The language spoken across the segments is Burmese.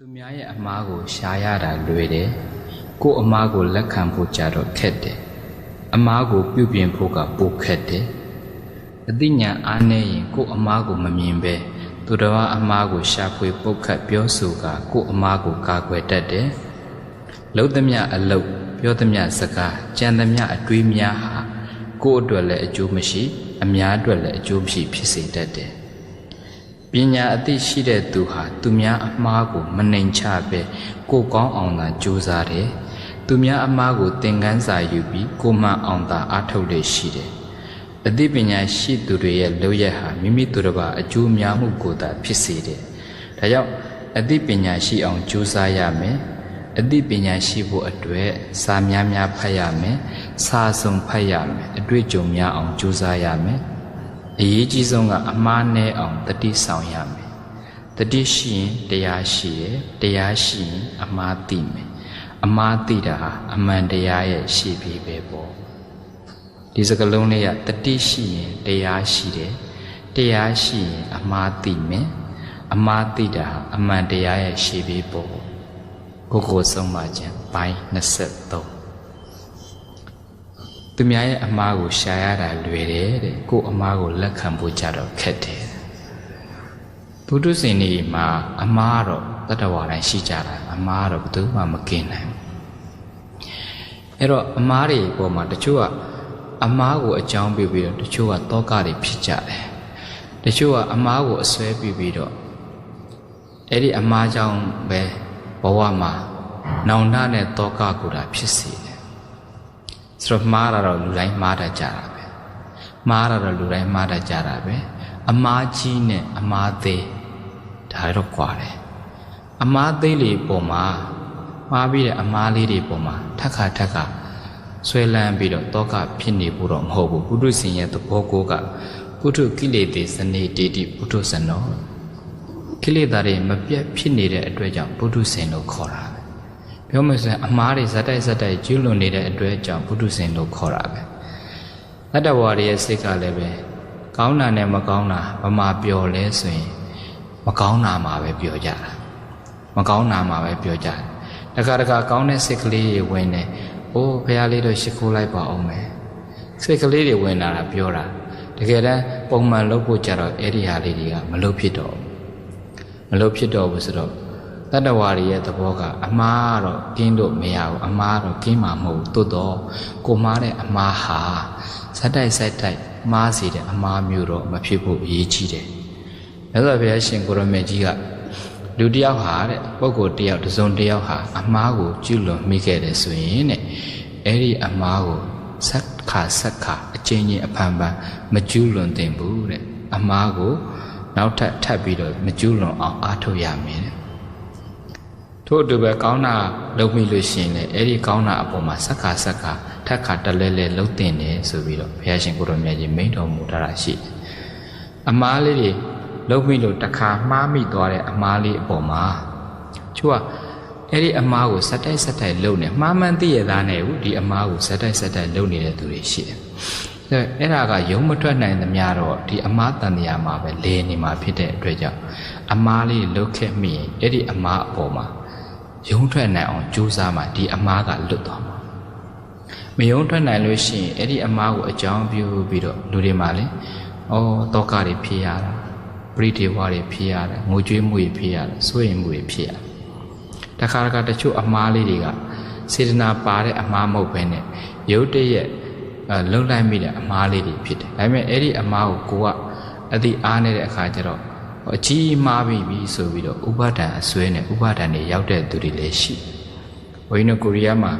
သူများရဲ့အမားကိုရှားရတာလွယ်တယ်ကို့အမားကိုလက်ခံဖို့ကြတော့ခက်တယ်အမားကိုပြုပြင်ဖို့ကပိုခက်တယ်အသိဉာဏ်အားနည်းရင်ကို့အမားကိုမမြင်ပဲသူတော်ဘာအမားကိုရှာဖွေပုတ်ခတ်ပြောဆိုကကို့အမားကိုကာကွယ်တတ်တယ်လုံးသမျှအလုတ်ပြောသမျှစကားကြံသမျှအတွေးများဟာကို့အတွက်လည်းအကျိုးမရှိ အများအတွက်လည်းအကျိုးမရှိဖြစ်စေတတ်တယ်ပ ညာအသိရှိတဲ့သူဟာသူများအမှားကိုမနှိမ်ချပဲကိုယ်ကောင်းအောင်သာကြိုးစားတယ်။သူများအမှားကိုသင်ခန်းစာယူပြီးကိုယ်မှန်အောင်သာအားထုတ်လေရှိတယ်။အသိပညာရှိသူတွေရဲ့လုပ်ရက်ဟာမိမိတို့တစ်ပါအကျိုးများမှုကိုသာဖြစ်စေတယ်။ဒါကြောင့်အသိပညာရှိအောင်ကြိုးစားရမယ်။အသိပညာရှိဖို့အတွက်စာများများဖတ်ရမယ်။စာစုံဖတ်ရမယ်။အတွေ့အကြုံများအောင်ကြိုးစားရမယ်။ အရေးကြီးဆုံးကအမှားနဲ့အောင်တတိဆောင်ရမယ်တတိရှိရင်တရားရှိရယ်တရားရှိရင်အမှားသိမယ်အမှားသိတာဟာအမှန်တရားရဲ့ရှေ့ပြေးပဲပေါ့ဒီစကလုံးလေးကတတိရှိရင်တရားရှိတယ်တရားရှိရင်အမှားသိမယ်အမှားသိတာဟာအမှန်တရားရဲ့ရှေ့ပြေးပေါ့ကိုကိုဆုံးမခြင်းဘိုင်း23 သူများရဲ့အမားကိုရှာရတာလွယ်တယ်တဲ့ကို့အမားကိုလက်ခံဖို့ကြတော့ခက်တယ်ဘုဒ္ဓဆင်ကြီးမှာအမားတော့တတ္တဝါတိုင်းရှိကြတာအမားတော့ဘယ်သူမှမကင်းနိုင်ဘူးအဲ့တော့အမားတွေပေါ်မှာတချို့ကအမားကိုအကြောင်းပြပြီးတော့တချို့ကတောကတွေဖြစ်ကြတယ်တချို့ကအမားကိုအစွဲပြပြီးတော့အဲ့ဒီအမားကြောင့်ပဲဘဝမှာနောင်တနဲ့တောကကိုတာဖြစ်စေတယ် ဆိုတော့မှားတာတော့လူတိုင်းမှားတတ်ကြတာပဲမှားတာတော့လူတိုင်းမှားတတ်ကြတာပဲအမားကြီးနဲ့အမားသေးဒါတော့ကွာတယ်အမားသေးလေးပုံမှာမှားပြီးတဲ့အမားလေးတွေပုံမှာထက်ခါထက်ခါဆွဲလန်းပြီးတော့တောကဖြစ်နေဖို့တော့မဟုတ်ဘူးပုထုဇဉ်ရဲ့သဘောကိုကပုထုကိလေသေစနေတေတိပုထုဇဉ်တော်ကိလေသာတွေမပြတ်ဖြစ်နေတဲ့အတွက်ကြောင့်ပုထုဇဉ်လို့ခေါ်တာ ပဲပြောမယ်ဆိုရင်အမားတွေဇက်တိုက်ဇက်တိုက်ကျူးလွန်နေတဲ့အတွက်ကြောင့်ဘုဒ္ဓဆင်လို့ခေါ်တာပဲတတ္တဝါတွေရဲ့စိတ်ကလည်းပဲကောင်းတာနဲ့မကောင်းတာဘာမှပျော်လဲဆိုရင်မကောင်းတာမှာပဲပျော်ကြတာမကောင်းတာမှာပဲပျော်ကြတယ်တခါတခါကောင်းတဲ့စိတ်ကလေးတွေဝင်တယ်အိုးဖះလေးတော့ရှိခိုးလိုက်ပါအောင်မယ်စိတ်ကလေးတွေဝင်လာတာပြောတာတကယ်တမ်းပုံမှန်လုပ်ဖို့ကြတော့အဲ့ဒီဟာလေးတွေကမလုပ်ဖြစ်တော့ဘူးမလုပ်ဖြစ်တော့ဘူးဆိုတော့ တတ္တဝါတွေရဲ့သဘောကအမှားတော့ကင်းလို့မရဘူးအမှားတော့ကင်းမှာမဟုတ်ဘူးသို့တော့ကိုမှားတဲ့အမှားဟာဇက်တိုက်ဇက်တိုက်မှားစေတဲ့အမှားမျိုးတော့မဖြစ်ဖို့အရေးကြီးတယ်။မြတ်စွာဘုရားရှင်ကိုရမေကြီးကလူတစ်ယောက်ဟာတဲ့ပုဂ္ဂိုလ်တစ်ယောက်တစ်စုံတစ်ယောက်ဟာအမှားကိုကျူးလွန်မိခဲ့တယ်ဆိုရင်တဲ့အဲ့ဒီအမှားကိုဆက်ခါဆက်ခါအချင်းချင်းအဖန်ဖန်မကျူးလွန်သင့်ဘူးတဲ့အမှားကိုနောက်ထပ်ထပ်ပြီးတော့မကျူးလွန်အောင်အားထုတ်ရမယ်တဲ့ ထို့အတူပဲကောင်းတာလုပ်မိလို့ရှိရင်လည်းအဲ့ဒီကောင်းတာအပေါ်မှာစက္ခါစက္ခါထက်ခါတလဲလဲလှုပ်တင်တယ်ဆိုပြီးတော့ဘုရားရှင်ကိုရောမြတ်ကြီးမိန့်တော်မူထားတာရှိတယ်။အမားလေးတွေလှုပ်မိလို့တစ်ခါမှားမိသွားတဲ့အမားလေးအပေါ်မှာချို့ကအဲ့ဒီအမားကိုစက်တိုက်စက်တိုက်လှုပ်နေမှားမှန်သိရသားနဲ့ဘူးဒီအမားကိုစက်တိုက်စက်တိုက်လှုပ်နေတဲ့သူတွေရှိတယ်။အဲအဲ့ဒါကယုံမထွက်နိုင်သမျှတော့ဒီအမားတန်တရားမှာပဲလဲနေမှာဖြစ်တဲ့အတွက်ကြောင့်အမားလေးလှုပ်ခဲ့မိရင်အဲ့ဒီအမားအပေါ်မှာ ယုံထွက်နိုင်အောင်ကြိုးစားမှဒီအမားကလွတ်သွားမှာမယုံထွက်နိုင်လို့ရှိရင်အဲ့ဒီအမားကိုအကြောင်းပြုပြီးတော့လူတွေမှာလေဩတောကတွေဖြစ်ရတာပရိဒေဝတွေဖြစ်ရတယ်ငိုကြွေးမှုတွေဖြစ်ရတယ်စိုးရိမ်မှုတွေဖြစ်ရတယ်တခါတခါတချို့အမားလေးတွေကစေတနာပါတဲ့အမားမဟုတ်ဘဲနဲ့ရုတ်တရက်အဲလုံလိုက်မိတဲ့အမားလေးတွေဖြစ်တယ်ဒါပေမဲ့အဲ့ဒီအမားကိုကိုကအတိအားနေတဲ့အခါကျတော့ အကြီးမားပြီပြီဆိုပြီးတော့ဥပါဒံအစွဲနဲ့ဥပါဒံတွေရောက်တဲ့သူတွေလည်းရှိဘုန်းကြီးတို့ကိုရီးယားမှာ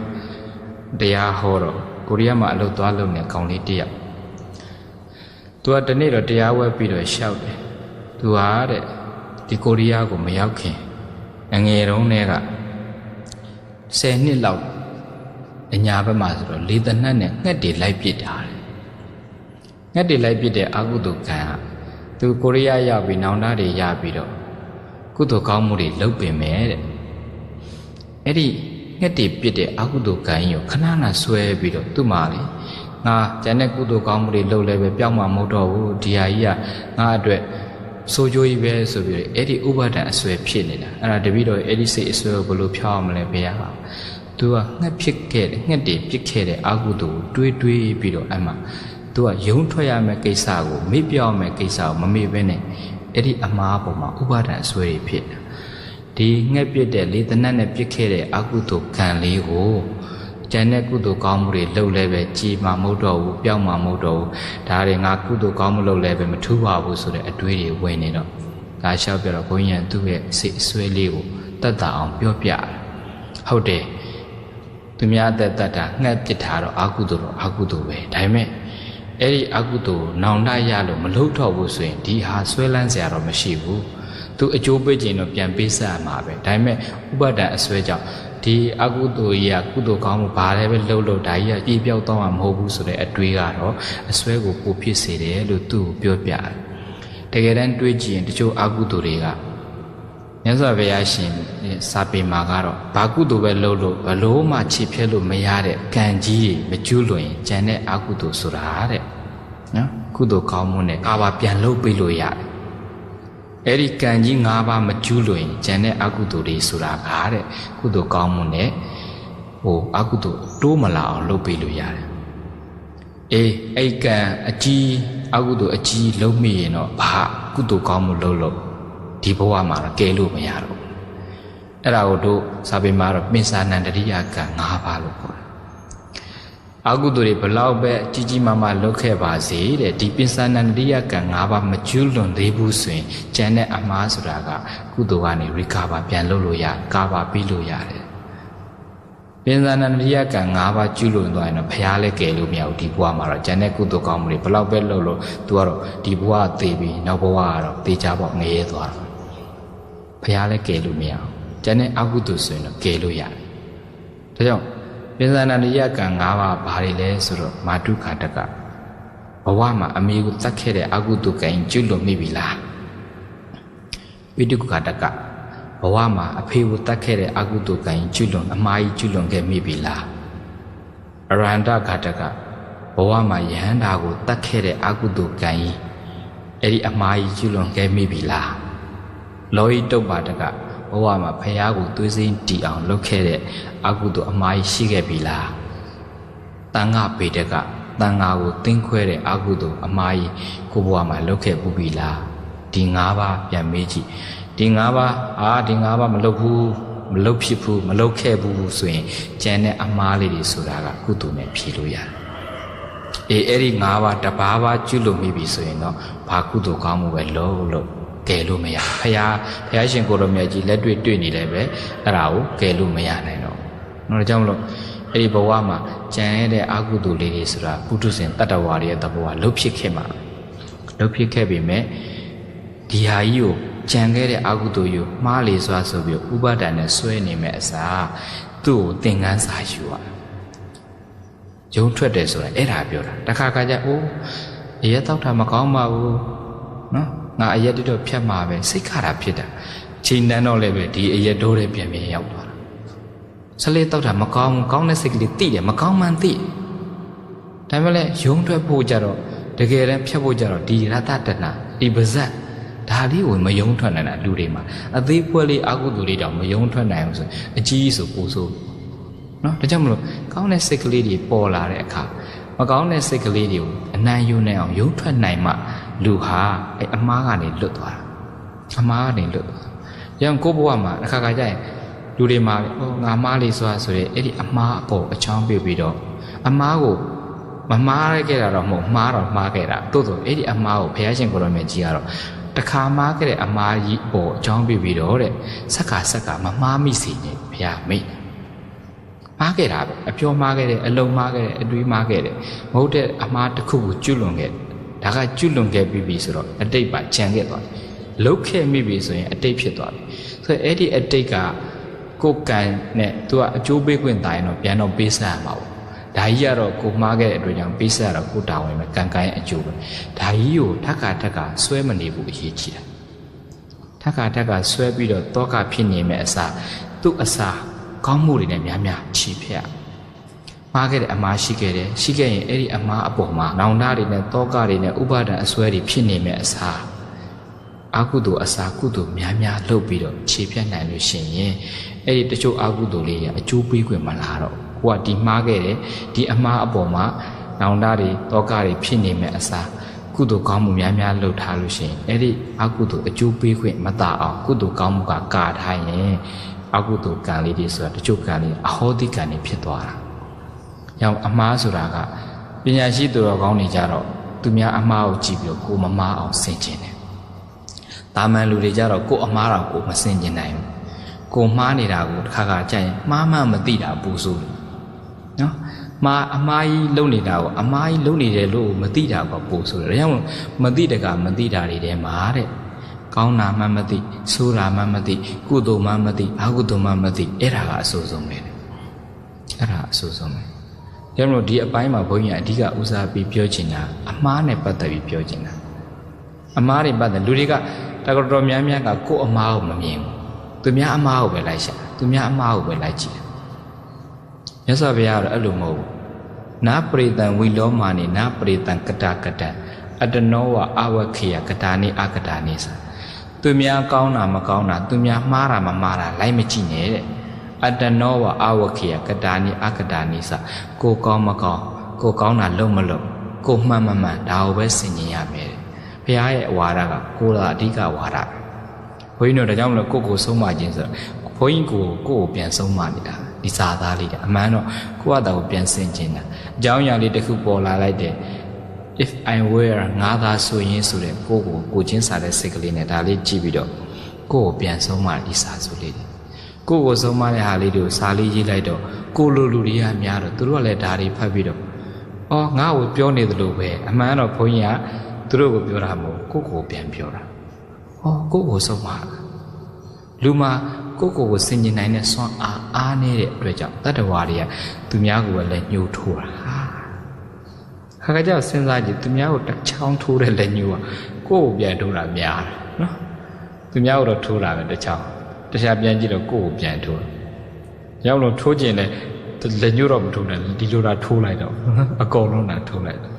တရားဟောတော့ကိုရီးယားမှာအလုပ်သွားလုပ်နေကောင်လေးတစ်ယောက်သူကတနေ့တော့တရားဝဲပြီးတော့ရှောက်တယ်သူဟာတဲ့ဒီကိုရီးယားကိုမရောက်ခင်အငယ်တုန်းတည်းက10နှစ်လောက်အညာဘက်မှာဆိုတော့လေတနတ်နဲ့ငှက်တွေလိုက်ပစ်တာတဲ့ငှက်တွေလိုက်ပစ်တဲ့အာဟုတုကံက သူကိုရီးယားရောက်ပြီးနောင်တတွေရပြီးတော့ကုသိုလ်ကောင်းမှုတွေလုပ်ပင်မယ်တဲ့အဲ့ဒီငှက်တွေပြစ်တဲ့အကုသိုလ်ကံကြီးကိုခဏခဏဆွဲပြီးတော့သူ့မှာလေငါကျန်တဲ့ကုသိုလ်ကောင်းမှုတွေလုပ်လဲပဲပျောက်မှာမဟုတ်တော့ဘူးဒီဟာကြီးကငါအတွက်ဆိုကြိုးကြီးပဲဆိုပြီးတော့အဲ့ဒီဥပါဒံအစွဲဖြစ်နေတာအဲ့ဒါတပည့်တော်အဲ့ဒီစိတ်အစွဲကိုဘယ်လိုဖြောင်းအောင်မလဲဘုရားကသူကငှက်ဖြစ်ခဲ့တယ်ငှက်တွေပြစ်ခဲ့တဲ့အာဟုတုကိုတွေးတွေးပြီးတော့အဲ့မှာ သူကယုံထွက်ရမယ့်ကိစ္စကိုမေ့ပြောင်းမယ့်ကိစ္စကိုမမေ့ဘဲနဲ့အဲ့ဒီအမားပေါ်မှာဥပါဒံအစွဲတွေဖြစ်တယ်ဒီငှက်ပြစ်တဲ့လေတနတ်နဲ့ပြစ်ခဲ့တဲ့အာဟုတုကံလေးကိုကျန်တဲ့ကုသိုလ်ကောင်းမှုတွေလှုပ်လဲပဲကြည်မှာမဟုတ်တော့ဘူးပြောင်းမှာမဟုတ်တော့ဘူးဒါတွေငါကုသိုလ်ကောင်းမှုလှုပ်လဲပဲမထူးပါဘူးဆိုတဲ့အတွေးတွေဝင်နေတော့ဒါလျှောက်ပြတော့ဘုန်းကြီးကသူ့ရဲ့စိတ်အစွဲလေးကိုတတ်တာအောင်ပြောပြတယ်ဟုတ်တယ်သူများအသက်တတ်တာငှက်ပစ်ထားတော့အာကုသိုလ်တော့အာကုသိုလ်ပဲဒါပေမဲ့ အဲ့ဒီအာကုသိုလ်နောင်တရလို့မလုပ်တော့ဘူးဆိုရင်ဒီဟာဆွဲလန်းစရာတော့မရှိဘူးသူအကျိုးပေးခြင်းတော့ပြန်ပေးဆက်မှာပဲဒါပေမဲ့ဥပဒံအစွဲကြောင့်ဒီအကုသိုလ်ကြီးကကုသိုလ်ကောင်းမှုဘာလဲပဲလှုပ်လို့ဒါကြီးကပြေပြောက်တော့မှာမဟုတ်ဘူးဆိုတဲ့အတွေးကတော့အစွဲကိုပိုဖြစ်စေတယ်လို့သူ့ကိုပြောပြတယ်တကယ်တမ်းတွေးကြည့်ရင်တချို့အကုသိုလ်တွေက မြတ်စွာဘုရားရှင်စာပေမှာကတော့ဘာကုသိုလ်ပဲလှုပ်လို့ဘလို့မှခြေဖြဲလို့မရတဲ့ကံကြီးတွေမကျွလွန်ရင်ကျန်တဲ့အကုသိုလ်ဆိုတာတဲ့နော်ကုသိုလ်ကောင်းမှုနဲ့ကာဘာပြန်လှုပ်ပေးလို့ရတယ်အဲ့ဒီကံကြီး၅ပါးမကျူးလွင်ကျန်တဲ့အကုသိုလ်တွေဆိုတာကားတဲ့ကုသိုလ်ကောင်းမှုနဲ့ဟိုအကုသိုလ်တိုးမလာအောင်လုပ်ပေးလို့ရတယ်အေးအဲ့ကံအကြီးအကုသိုလ်အကြီးလုံးမိရင်တော့ဘာကုသိုလ်ကောင်းမှုလုပ်လို့ ဒီဘဝမှာတော့ကဲလို့မရတော့ဘူးအဲ့ဒါကိုတို့စာပေမှာတော့ပင်စာနန္တရိယကံ၅ပါးလို့ခေါ်တယ်အကုသိုလ်တွေဘလောက်ပဲကြီးကြီးမားမားလုပ်ခဲ့ပါစေတဲ့ဒီပင်စနန္ဒိယကံ၅ပါးမကျွလွန်သေးဘူးဆိုရင်ကျန်တဲ့အမှားဆိုတာကကုသိုလ်ကနေ recover ပြန်လုပ်လို့ရကာပါပြီးလို့ရတယ်ပင်စနန္ဒိယကံ၅ပါးကျွလွန်သွားရင်တော့ဘုရားလည်းကယ်လို့မရဘူးဒီဘဝမှာတော့ကျန်တဲ့ကုသိုလ်ကောင်းမှုတွေဘလောက်ပဲလုပ်လို့သူကတော့ဒီဘဝသေပြီးနောက်ဘဝကတော့သေချပေါ့ငရဲသွားတော့ ဘုရားလည်းကယ်လို့မရဘူးကျန်တဲ့အကုသိုလ်ဆိုရင်တော့ကယ်လို့ရတယ်ဒါကြောင့်ပင်စနာနိယကံ၅ပါးဘာတွေလဲဆိုတော့မာတုခါတကဘဝမှာအမေကိုတတ်ခဲ့တဲ့အကုသိုလ်ကံကျွလွန်မိပြီလားပိတုခါတကဘဝမှာအဖေကိုတတ်ခဲ့တဲ့အကုသိုလ်ကံကျွလွန်အမားကြီးကျွလွန်ခဲ့မိပြီလားအရဟန္တခါတကဘဝမှာယဟန္တာကိုတတ်ခဲ့တဲ့အကုသိုလ်ကံကြီးအဲ့ဒီအမားကြီးကျွလွန်ခဲ့မိပြီလား လောဟိတုပ္ပါတကဘဝမှာဖះကိုသွေးစိမ့်တီအောင်လုပ်ခဲ့တဲ့အကုသိုလ်အမှားရှိခဲ့ပြီလားတန်ဃပေတကတန်ဃာကိုတင်းခွဲတဲ့အကုသိုလ်အမှားကိုဘဝမှာလုပ်ခဲ့ပူပြီလားဒီ၅ပါးပြန်မေးကြည့်ဒီ၅ပါးအာဒီ၅ပါးမလုပ်ဘူးမလုပ်ဖြစ်ဘူးမလုပ်ခဲ့ဘူးဆိုရင်ကျန်တဲ့အမှားလေးတွေဆိုတာကကုသိုလ်နဲ့ဖြေလို့ရတယ်အေးအဲ့ဒီ၅ပါးတပါးပါးကျွလို့မိပြီဆိုရင်တော့ဘာကုသိုလ်ကောင်းမှုပဲလုပ်လို့ ကယ်လို့မရဖះဖះရှင်ကိုရမြတ်ကြီးလက်တွေ့တွေ့နေတယ်ပဲအဲ့ဒါကိုကယ်လို့မရနိုင်တော့နော်ဒါကြောင့်မလို့အဲ့ဒီဘဝမှာကြံရတဲ့အာဟုတုလေးတွေဆိုတာပုထုဇဉ်တတ္တဝါတွေရဲ့တဘဝလှုပ်ဖြစ်ခဲ့မှာလှုပ်ဖြစ်ခဲ့ပြီမဲ့ဒီဟာကြီးကိုကြံခဲ့တဲ့အာဟုတုယူမှားလေစွာဆိုပြီးဥပါဒဏ်နဲ့ဆွဲနေမဲ့အစားသူ့ကိုသင်္ကန်းစာယူရယုံထွက်တယ်ဆိုတာအဲ့ဒါပြောတာတခါခါကျအိုးရဲတောက်တာမကောင်းပါဘူးနော် ငါအရက်တော့ဖြတ်မှာပဲစိတ်ခါတာဖြစ်တာချိန်တန်းတော့လည်းပဲဒီအရက်တိုးတဲ့ပြန်ပြန်ရောက်သွားတာဆလေးတောက်တာမကောင်းဘူးကောင်းတဲ့စိတ်ကလေးတိတယ်မကောင်းမှန်တိဒါပေမဲ့လည်းယုံထွက်ဖို့ကြတော့တကယ်တမ်းဖြတ်ဖို့ကြတော့ဒီရတတနာဒီပါဇက်ဒါလေးကိုမယုံထွက်နိုင်တာလူတွေမှာအသေးဖွဲလေးအာဟုသူလေးတောင်မယုံထွက်နိုင်အောင်ဆိုအကြီးဆိုပူဆိုနော်ဒါကြောင့်မလို့ကောင်းတဲ့စိတ်ကလေးတွေပေါ်လာတဲ့အခါမကောင်းတဲ့စိတ်ကလေးတွေကိုအနံ့ယူနိုင်အောင်ယုံထွက်နိုင်မှ လူဟာအဲအမားကနေလွတ်သွားတာအမားကနေလွတ်သွားရန်ကိုဘဝမှာတစ်ခါခါကျရင်လူတွေမှာဟောငါမားလေးဆိုတာဆိုရဲအဲ့ဒီအမားအပေါ်အချောင်းပြပြီးတော့အမားကိုမမားရခဲ့တာတော့မဟုတ်မှားတော့မှားခဲ့တာတိုးတော့အဲ့ဒီအမားကိုဘုရားရှင်ကိုရောမြတ်ကြီးကတော့တခါမှားခဲ့တဲ့အမားကြီးပေါ်အချောင်းပြပြီးတော့တဲ့ဆက်ကဆက်ကမမှားမိစေနဲ့ဘုရားမိတ်မှားခဲ့တာပဲအပြောမှားခဲ့တယ်အလုံးမှားခဲ့တယ်အတွေးမှားခဲ့တယ်မဟုတ်တဲ့အမှားတစ်ခုကိုကျွလွန်ခဲ့တယ် ဒါကကျွလွန်ခဲ့ပြီးပြီဆိုတော့အတိတ်ပါကြံခဲ့သွားတယ်လုတ်ခဲ့မိပြီဆိုရင်အတိတ်ဖြစ်သွားပြီဆိုတော့အဲ့ဒီအတိတ်ကကိုယ်ကံနဲ့သူကအကျိုးပေးခွင့်တိုင်တော့ပြန်တော့ပေးဆက်ရမှာပေါ့ဒါကြီးကတော့ကိုမှားခဲ့တဲ့အတွက်ကြောင့်ပေးဆက်ရတော့ကိုတာဝန်ပဲကံကံရဲ့အကျိုးပဲဒါကြီးကိုထက်ခါထက်ခါဆွဲမနေဘူးအရေးကြီးတာထက်ခါထက်ခါဆွဲပြီးတော့တောကဖြစ်နေမဲ့အစားသူ့အစားကောင်းမှုတွေနဲ့များများချီဖြတ် မှားခဲ့တဲ့အမှားရှိခဲ့တယ်ရှိခဲ့ရင်အဲ့ဒီအမှားအပေါ်မှာနောင်တတွေနဲ့တောကတွေနဲ့ဥပါဒံအစွဲတွေဖြစ်နေမဲ့အစားအာကုသိုလ်အစာကုသိုလ်များများလုပ်ပြီးတော့ခြေဖြတ်နိုင်လို့ရှိရင်အဲ့ဒီတချို့အာကုသိုလ်လေးရအကျိုးပေးခွင့်မလာတော့ကိုကဒီမှားခဲ့တယ်ဒီအမှားအပေါ်မှာနောင်တတွေတောကတွေဖြစ်နေမဲ့အစာကုသိုလ်ကောင်းမှုများများလုပ်ထားလို့ရှိရင်အဲ့ဒီအာကုသိုလ်အကျိုးပေးခွင့်မတာအောင်ကုသိုလ်ကောင်းမှုကကာထားရင်အာကုသိုလ်ကံလေးတွေဆိုတာတချို့ကံလေးအဟောတိကံတွေဖြစ်သွားတာ။ ရောင်အမှားဆိုတာကပညာရှိသူတော်ကောင်းတွေကြတော့သူများအမှားကိုကြည့်ပြီးတော့ကိုမမားအောင်ဆင်ခြင်တယ်။တာမန်လူတွေကြတော့ကိုအမှားတာကိုမဆင်ခြင်နိုင်ဘူး။ကိုမှားနေတာကိုတစ်ခါခါကြရင်မှားမှမသိတာပူဆိုးတယ်။နော်။မှားအမှားကြီးလုံနေတာကိုအမှားကြီးလုံနေတယ်လို့မသိတာကပူဆိုးတယ်။ဒါကြောင့်မသိတကမသိတာတွေထဲမှာတဲ့။ကောင်းတာမှမသိဆိုးတာမှမသိကုသိုလ်မှမသိအကုသိုလ်မှမသိအဲ့ဒါကအဆိုးဆုံးပဲ။အဲ့ဒါအဆိုးဆုံးပဲ။ ဒါကြောင့်မို့ဒီအပိုင်းမှာဘုန်းကြီးကအဓိကဦးစားပေးပြောချင်တာအမှားနဲ့ပတ်သက်ပြီးပြောချင်တာအမှားတွေပတ်သက်လူတွေကတကတော်များများကကိုယ့်အမှားကိုမမြင်ဘူးသူများအမှားကိုပဲလိုက်ရှာသူများအမှားကိုပဲလိုက်ကြည့်မြတ်စွာဘုရားကတော့အဲ့လိုမဟုတ်ဘူးနာပရိတံဝီလောမာနေနာပရိတံကတကတအတနောဝအဝခေယကတာနေအကတာနေစာသူများကောင်းတာမကောင်းတာသူများမှားတာမမှားတာလိုက်မကြည့်နဲ့တဲ့ အတနောဝအဝခေယကတာနိအကတာနိစကိုကောင်းမကောင်းကိုကောင်းတာလုံးမလုံးကိုမှန်မမှန်ဒါကိုပဲဆင်ញင်ရမယ်ဘုရားရဲ့အဝါဒကကိုလာအဓိကဝါဒဘုန်းကြီးတို့ဒါကြောင့်မလို့ကိုကိုဆုံးမခြင်းဆိုဘုန်းကြီးကိုကိုကိုပြန်ဆုံးမနေတာဒီစာသားလေးတဲ့အမှန်တော့ကိုကတောင်ပြန်ဆင်ခြင်းတာအကြောင်းအရာလေးတစ်ခုပေါ်လာလိုက်တယ် if i were ငါသာဆိုရင်ဆိုတဲ့ကိုကိုကိုချင်းစာတဲ့စိတ်ကလေးနဲ့ဒါလေးကြည့်ပြီးတော့ကိုကိုပြန်ဆုံးမဒီစာစုလေး ကိုကိုဆုံးမတဲ့ဟာလေးတွေကိုစာလေးရေးလိုက်တော့ကိုလိုလူတွေကများတော့သူတို့ကလည်းဒါတွေဖတ်ပြီးတော့အော်ငါ့ကိုပြောနေသလိုပဲအမှန်တော့ဘုန်းကြီးကသူတို့ကိုပြောတာမဟုတ်ကိုကိုပြန်ပြောတာဟောကိုကိုဆုံးမလူမှာကိုကိုကိုစင်ကျင်နိုင်တဲ့စွမ်းအားအားနေတဲ့အတွက်ကြောင့်တတ္တဝါတွေကသူများကိုလည်းညှို့ထိုးတာဟာခါခါကျစဉ်းစားကြည့်သူများကိုတစ်ချောင်းထိုးတဲ့လက်ညှိုးကကိုကိုပြန်ထိုးတာများတယ်နော်သူများကိုတော့ထိုးတာပဲတစ်ချောင်း တခြားပြန်ကြည့်တော့ကိုယ့်ကိုပြန်ထိုးရောက်လို့ထိုးကျင်လဲလက်ညှိုးတော့မထိုးနဲ့ဒီလိုတာထိုးလိုက်တော့အကုန်လုံးတာထိုးလိုက်တော့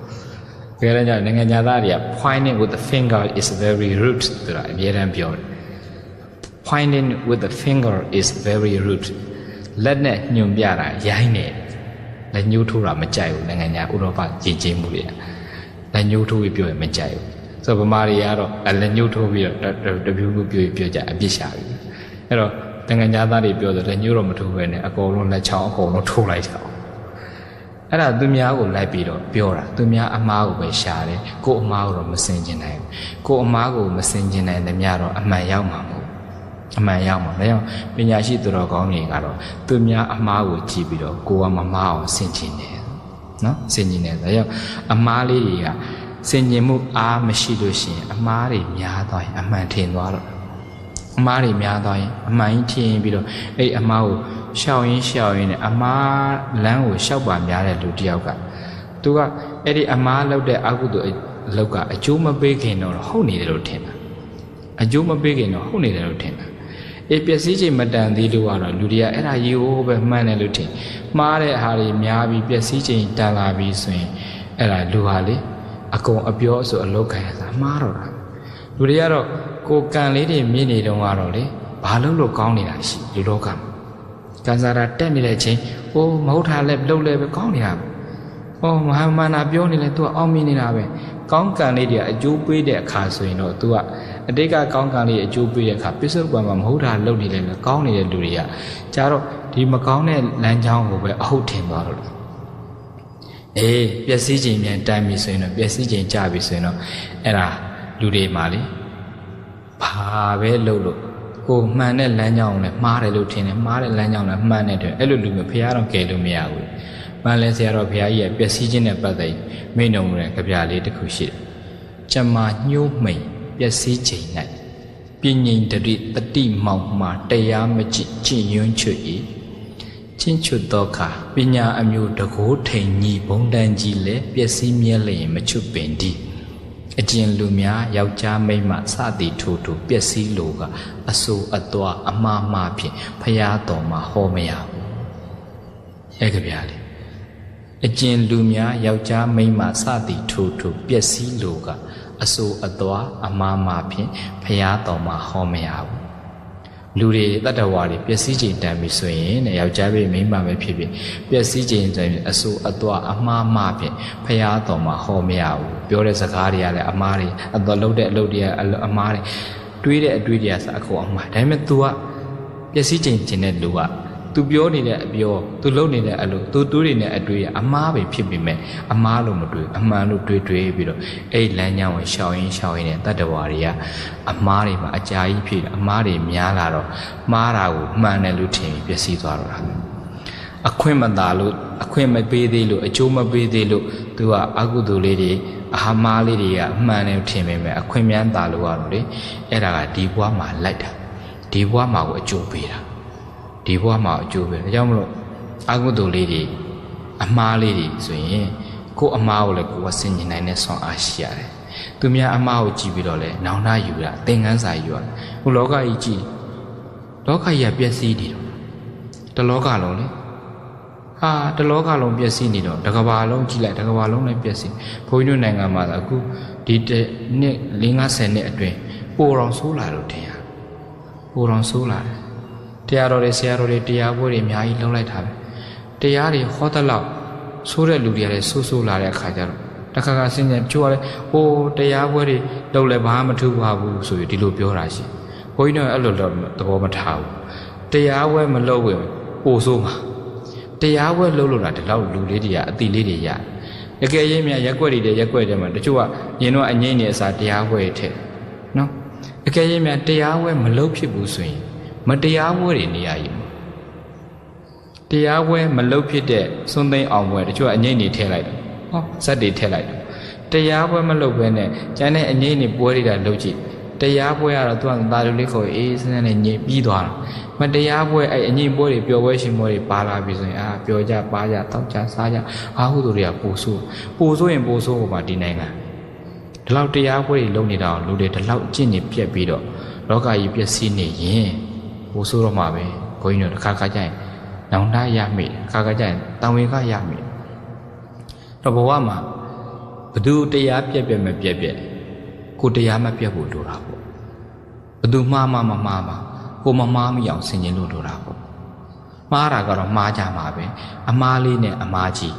ကြရကြနိုင်ငံသားတွေက pointing with the finger is very rude ဆိုတာအမြဲတမ်းပြောတယ် pointing with the finger is very rude လက်နဲ့ညွန်ပြတာရိုင်းတယ်လက်ညှိုးထိုးတာမကြိုက်ဘူးနိုင်ငံညာဥရောပရည်ကျင်းမှုတွေလက်ညှိုးထိုးပြီးပြောရင်မကြိုက်ဘူးဆိုတော့ဗမာတွေကတော့လက်ညှိုးထိုးပြီးတော့တပြူးမျိုးပြောပြောကြအပြစ်ရှာပြီ အဲ့တော့တန်ငညာသားတွေပြောတယ်လက်ညှိုးတော့မထိုးပဲနဲ့အကုန်လုံးလက်ချောင်းအကုန်လုံးထိုးလိုက်တာအဲ့ဒါသူများကိုလိုက်ပြီးတော့ပြောတာသူများအမားကိုပဲရှာတယ်ကို့အမားကိုတော့မစင်ကျင်နိုင်ဘူးကို့အမားကိုမစင်ကျင်နိုင်တဲ့များတော့အမှန်ရောက်မှာမဟုတ်အမှန်ရောက်မှာဒါကြောင့်ပညာရှိသူတော်ကောင်းတွေကတော့သူများအမားကိုကြည့်ပြီးတော့ကိုကမမားအောင်စင်ကျင်တယ်နော်စင်ကျင်တယ်ဒါကြောင့်အမားလေးတွေကစင်ကျင်မှုအားမရှိလို့ရှိရင်အမားတွေများသွားရင်အမှန်ထင်သွားတော့ အမားတွေများသွားရင်အမှန်ကြီးထင်ပြီးတော့အဲ့အမားကိုရှောင်ရင်းရှောင်ရင်းနဲ့အမားလမ်းကိုရှောက်ပါများတဲ့လူတယောက်ကသူကအဲ့ဒီအမားလောက်တဲ့အကုသိုလ်အလုပ်ကအကျိုးမပေးခင်တော့ဟုတ်နေတယ်လို့ထင်တာအကျိုးမပေးခင်တော့ဟုတ်နေတယ်လို့ထင်တာအေးပျက်စီးချိန်မတန်သေးလို့ကတော့လူတွေကအဲ့ဒါရေဟိုးပဲမှန်းတယ်လို့ထင်မှားတဲ့ဟာတွေများပြီးပျက်စီးချိန်တန်လာပြီးဆိုရင်အဲ့ဒါလူဟာလေအကုန်အပြောအဆိုအလုပ်ခံရတာမှားတော့တာလူတွေကတော့ ကိုကံလေးတွေမြင်နေတော့ကတော့လေဘာလို့လို့ကောင်းနေတာရှိလူလောကမှာကံစားတာတက်နေတဲ့အချိန်အိုးမဟုတ်တာလည်းလှုပ်လဲပဲကောင်းနေတာပဲ။အော်မဟာမန္နာပြောနေလဲ तू အောင်မြင်နေတာပဲ။ကောင်းကံလေးတွေအကျိုးပေးတဲ့အခါဆိုရင်တော့ तू ကအတိတ်ကကောင်းကံလေးအကျိုးပေးတဲ့အခါပစ္စုပန်မှာမဟုတ်တာလှုပ်နေတယ်လေကောင်းနေတဲ့လူတွေကကြာတော့ဒီမကောင်းတဲ့လမ်းကြောင်းကိုပဲအဟုတ်ထင်သွားတော့တယ်။အေးပျက်စီးခြင်းမြန်တိုင်ပြီဆိုရင်တော့ပျက်စီးခြင်းကြပြီဆိုရင်တော့အဲ့ဒါလူတွေမှာလေ ဘာပဲလုပ်လို့ကိုမှန်တဲ့လမ်းကြောင်းနဲ့မှားတယ်လို့ထင်တယ်မှားတဲ့လမ်းကြောင်းနဲ့မှန်တဲ့အတွက်အဲ့လိုလူမျိုးဖះတော့ကယ်လို့မရဘူး။မှန်လဲဆရာတော်ဖះကြီးရဲ့ပျက်စီးခြင်းနဲ့ပတ်သက်မိန့်တော်မူတဲ့ကြပြလေးတစ်ခုရှိတယ်။ကျမညှိုးမိန်ပျက်စီးခြင်း၌ပြဉ္ဉ္တရိတတိမောင်မှတရားမကြည့်ကျင့်ယွန်းချွတ်၏ချင်းချွတ်သောခါပညာအမျိုးတကိုးထိန်ညီဘုံတန်ကြီးလည်းပျက်စီးမြဲလျင်မချွတ်ပင်သည် အကျင်လူများယောက်ျားမိန်းမစသည်ထို့ထို့ပျက်စီးလိုကအဆူအသွာအမှားမှားဖြင့်ဖရာတော်မှာဟောမရဘူးအဲ့ကြဗျာလေအကျင်လူများယောက်ျားမိန်းမစသည်ထို့ထို့ပျက်စီးလိုကအအဆိုအသွားအမှားမှဖြင့်ဖရာတော်မှာဟောမရဘူး လူတွေတတ္တဝါတွေပျက်စီးချိန်တန်ပြီဆိုရင်တဲ့ယောက်ျားပဲမိန်းမပဲဖြစ်ဖြစ်ပျက်စီးချိန်တန်ပြီအဆိုအသွားအမှားမှဖြင့်ဖရာတော်မှာဟောမရဘူးပြောတဲ့စကားတွေကလည်းအမှားတွေအတော်လုံးတဲ့အလုပ်တွေကအမှားတွေတွေးတဲ့အတွေးတွေကစအကုန်အမှားဒါပေမဲ့ तू ကပျက်စီးချိန်ကျင်တဲ့လူက သူပြောနေတဲ့အပြောသူလုပ်နေတဲ့အလုပ်သူတွေးနေတဲ့အတွေးအမားပဲဖြစ်ပေမဲ့အမားလို့မတွေးအမှန်လို့တွေးတွေးပြီးတော့အဲ့လမ်းကြောင်းကိုရှောင်ရင်းရှောင်ရင်းနဲ့တတ္တဝါတွေကအမားတွေမှာအကြာကြီးဖြစ်တယ်အမားတွေများလာတော့မှားတာကိုမှန်တယ်လို့ထင်ပြီးပျက်စီးသွားတော့တာအခွင့်မသာလို့အခွင့်မပေးသေးလို့အကျိုးမပေးသေးလို့သူကအကုသိုလ်လေးတွေအဟာမားလေးတွေကအမှန်တယ်ထင်ပေမဲ့အခွင့်များသာလို့ရတော့လေအဲ့ဒါကဒီဘဝမှာလိုက်တာဒီဘဝမှာကိုအကျိုးပေးတာ ဒီဘဝမှာအကျိုးပဲဒါကြောင့်မလို့အကုသိုလ်လေးတွေအမှားလေးတွေဆိုရင်ကိုယ်အမှားကိုလည်းကိုယ်ကဆင်ញင်နိုင်တဲ့ဆွမ်းအားရှိရတယ်။သူများအမှားကိုကြည့်ပြီးတော့လဲနောင်တယူတာသင်ခန်းစာယူရတယ်။ဟိုလောကကြီးကြည့်လောကကြီးကပျက်စီးနေတော့တလောကလုံးလေဟာတလောကလုံးပျက်စီးနေတော့တကဘာလုံးကြည့်လိုက်တကဘာလုံးလည်းပျက်စီးဘုန်းကြီးတို့နိုင်ငံမှာအခုဒီတစ်နှစ်50နှစ်အတွင်းပိုတော်ဆိုးလာလို့ထင်ရပိုတော်ဆိုးလာတယ် တရားတော်တွေဆရာတော်တွေတရားပွဲတွေအများကြီးလုံးလိုက်တာပဲတရားတွေဟောတဲ့လောက်ဆိုးတဲ့လူတွေကလည်းဆိုးဆိုးလာတဲ့အခါကျတော့တခါခါစဉ်းစားကြိုးရတယ်ဟိုးတရားပွဲတွေလုံးလဲဘာမှမထူပါဘူးဆိုပြီးဒီလိုပြောတာရှိဘုန်းကြီးတို့အဲ့လိုတော့သဘောမထားဘူးတရားပွဲမလုပ်ဝင်ပိုဆိုးမှာတရားပွဲလုပ်လို့တာဒီလောက်လူလေးတွေကအတိလေးတွေရတကယ်ရင်မြရက်ွက်တွေတဲ့ရက်ွက်တွေမှာတချို့ကရင်တော့အငိမ့်နေအစားတရားပွဲထည့်နော်တကယ်ရင်မြတရားပွဲမလုပ်ဖြစ်ဘူးဆိုရင် မတရားပွဲတွေနေရရင်တရားပွဲမလုတ်ဖြစ်တဲ့စွန်းသိမ်းအောင်ပွဲတချို့ကအငိမ့်နေထည့်လိုက်တယ်ဟောဇက်တွေထည့်လိုက်တယ်တရားပွဲမလုတ်ဘဲနဲ့ကျန်တဲ့အငိမ့်နေပွဲတွေကလုတ်ကြည့်တရားပွဲကတော့သူကသာလူလေးခေါ်အေးစစနဲ့ညင်ပြီးသွားတာမတရားပွဲအဲ့အငိမ့်ပွဲတွေပျော်ပွဲရှင်ပွဲတွေပါလာပြီဆိုရင်အာပျော်ကြပါကြတောက်ကြစားကြအာဟုသူတွေကပို့ဆိုးပို့ဆိုးရင်ပို့ဆိုးဟိုမှာဒီနိုင်ငံဒီလောက်တရားပွဲတွေလုပ်နေတာလူတွေဒီလောက်အကျင့်နေပြက်ပြီးတော့လောကကြီးပျက်စီးနေရင် ဘိုးဆိုးတော့မှာပဲဘုန်းကြီးတို့တစ်ခါခါကျရင်နောင်တရမိတယ်တစ်ခါခါကျရင်တံဝေကရမိတယ်တော့ဘဝမှာဘသူတရားပြက်ပြက်မပြက်ပြက်ကိုတရားမပြက်ဖို့လိုတာပေါ့ဘသူမှားမှမမှားမှာကိုမမှားမိအောင်ဆင်ခြင်လို့လိုတာပေါ့မှားတာကတော့မှားကြမှာပဲအမားလေးနဲ့အမားကြီး